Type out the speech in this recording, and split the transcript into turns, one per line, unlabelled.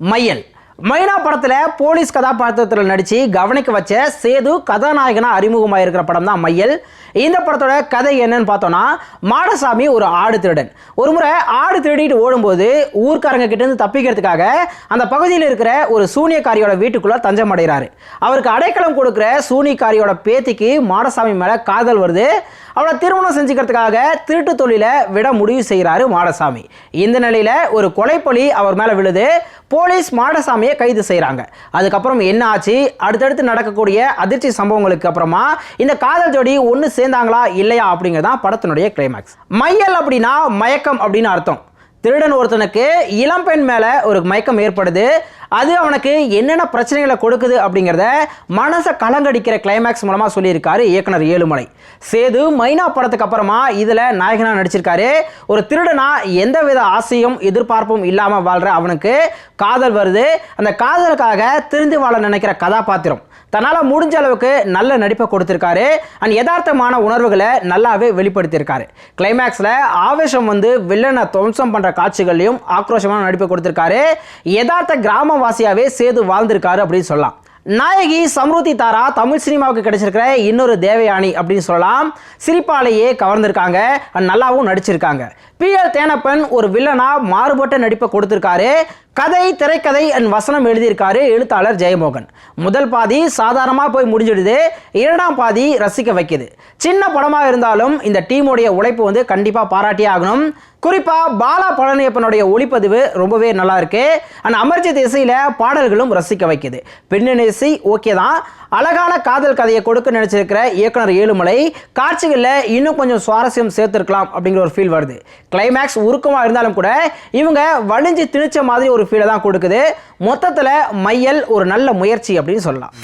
மையல். மைனா படத்தில் போலீஸ் கதாபாத்திரத்தில் நடித்து கவனிக்க வச்ச சேது கதாநாயகனாக அறிமுகமாக இருக்கிற படம் தான் மையல். இந்த படத்தோட கதை என்னன்னு பார்த்தோன்னா மாடசாமி ஒரு ஆடு திருடன். ஒரு முறை ஆடு திருடிட்டு ஓடும்போது ஊர்க்காரங்க கிட்டேருந்து தப்பிக்கிறதுக்காக அந்த பகுதியில் இருக்கிற ஒரு சூனியக்காரியோட வீட்டுக்குள்ளே தஞ்சம் அடைகிறாரு. அவருக்கு அடைக்கலம் கொடுக்குற சூனியக்காரியோட பேத்திக்கு மாடசாமி மேலே காதல் வருது. அவளை திருமணம் செஞ்சுக்கிறதுக்காக திருட்டு தொழிலை விட முடிவு செய்கிறாரு மாடசாமி. இந்த நிலையில் ஒரு கொலைப்பொலி அவர் மேலே விழுது. போலீஸ் மாடசாமியை கைது செய்கிறாங்க அதுக்கப்புறம் என்ன ஆச்சு? அடுத்தடுத்து நடக்கக்கூடிய அதிர்ச்சி சம்பவங்களுக்கு அப்புறமா இந்த காதல் ஜோடி ஒன்று சேர்ந்தாங்களா இல்லையா அப்படிங்கிறது தான் படத்தினுடைய கிளைமேக்ஸ் மையல் அப்படின்னா மயக்கம் அப்படின்னு அர்த்தம். திருடன் ஒருத்தனுக்கு இளம்பெண் மேலே ஒரு மயக்கம் ஏற்படுது. அது அவனுக்கு என்னென்ன பிரச்சனைகளை கொடுக்குது அப்படிங்கிறத மனசை கலங்கடிக்கிற கிளைமேக்ஸ் மூலமாக சொல்லியிருக்காரு இயக்குனர் ஏழுமலை. சேது மைனா படத்துக்கு அப்புறமா இதில் நாயகனாக நடிச்சிருக்காரு. ஒரு திருடனா எந்தவித ஆசையும் எதிர்பார்ப்பும் இல்லாமல் வாழ்கிற அவனுக்கு காதல் வருது. அந்த காதலுக்காக திருந்து வாழ நினைக்கிற கதாபாத்திரம். தன்னால் முடிஞ்ச அளவுக்கு நல்ல நடிப்பை கொடுத்துருக்காரு. அண்ட் யதார்த்தமான உணர்வுகளை நல்லாவே வெளிப்படுத்தியிருக்காரு. கிளைமேக்ஸில் ஆவேசம் வந்து வில்லனை துவம்சம் பண்ணுற காட்சிகள்லையும் ஆக்ரோஷமான நடிப்பை கொடுத்துருக்காரு. யதார்த்த கிராமவாசியாகவே சேது வாழ்ந்திருக்காரு அப்படின்னு சொல்லலாம். நாயகி சம்ருதி தாரா தமிழ் சினிமாவுக்கு கிடைச்சிருக்கிற இன்னொரு தேவயானி அப்படின்னு சொல்லலாம். சிரிப்பாலேயே கவர்ந்திருக்காங்க. நல்லாவும் நடிச்சிருக்காங்க. பி எல் தேனப்பன் ஒரு வில்லனா மாறுபட்ட நடிப்பை கொடுத்திருக்காரு. கதை திரைக்கதை அண்ட் வசனம் எழுதியிருக்காரு எழுத்தாளர் ஜெயமோகன். முதல் பாதி சாதாரணமாக போய் முடிஞ்சிடுது. இரண்டாம் பாதி ரசிக்க வைக்குது. சின்ன படமாக இருந்தாலும் இந்த டீமுடைய உழைப்பு வந்து கண்டிப்பாக பாராட்டியே ஆகணும். குறிப்பாக பாலா பழனியப்பனுடைய ஒளிப்பதிவு ரொம்பவே நல்லா இருக்கு. அண்ட் அமர்ஜித் இசையில் பாடல்களும் ரசிக்க வைக்குது. பெண்ணின் இசை ஓகே தான். அழகான காதல் கதையை கொடுக்க நினைச்சிருக்கிற இயக்குனர் ஏழுமலை காட்சிகளில் இன்னும் கொஞ்சம் சுவாரஸ்யம் சேர்த்துருக்கலாம் அப்படிங்கிற ஒரு ஃபீல் வருது. கிளைமேக்ஸ் உருக்கமாக இருந்தாலும் கூட இவங்க வலிஞ்சு திணிச்ச மாதிரி ஒரு ஃபீலை தான் கொடுக்குது. மொத்தத்தில் மையல் ஒரு நல்ல முயற்சி அப்படின்னு சொல்லலாம்.